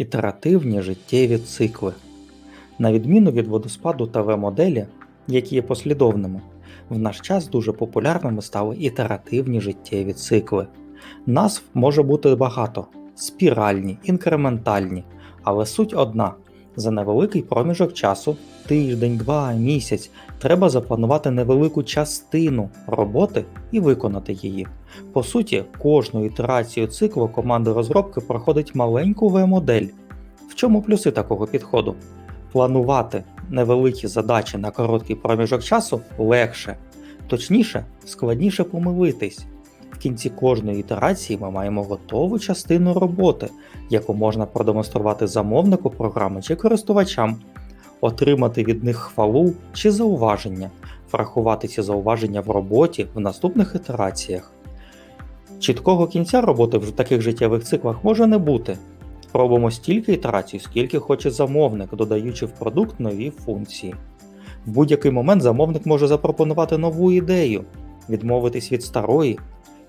Ітеративні життєві цикли. На відміну від водоспаду та В-моделі, які є послідовними, в наш час дуже популярними стали ітеративні життєві цикли. Назв може бути багато: спіральні, інкрементальні, але суть одна: за невеликий проміжок часу, тиждень, два, місяць, треба запланувати невелику частину роботи і виконати її. По суті, кожну ітерацію циклу команда розробки проходить маленьку В-модель. В чому плюси такого підходу? Планувати невеликі задачі на короткий проміжок часу легше, точніше, складніше помилитись. Кінці кожної ітерації ми маємо готову частину роботи, яку можна продемонструвати замовнику програми чи користувачам, отримати від них хвалу чи зауваження, врахувати ці зауваження в роботі в наступних ітераціях. Чіткого кінця роботи в таких життєвих циклах може не бути. Робимо стільки ітерацій, скільки хоче замовник, додаючи в продукт нові функції. В будь-який момент замовник може запропонувати нову ідею, відмовитись від старої,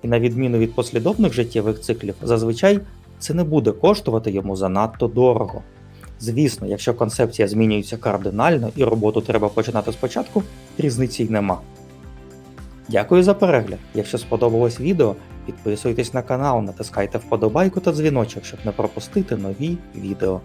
і на відміну від послідовних життєвих циклів, зазвичай це не буде коштувати йому занадто дорого. Звісно, якщо концепція змінюється кардинально і роботу треба починати спочатку, різниці й нема. Дякую за перегляд. Якщо сподобалось відео, підписуйтесь на канал, натискайте вподобайку та дзвіночок, щоб не пропустити нові відео.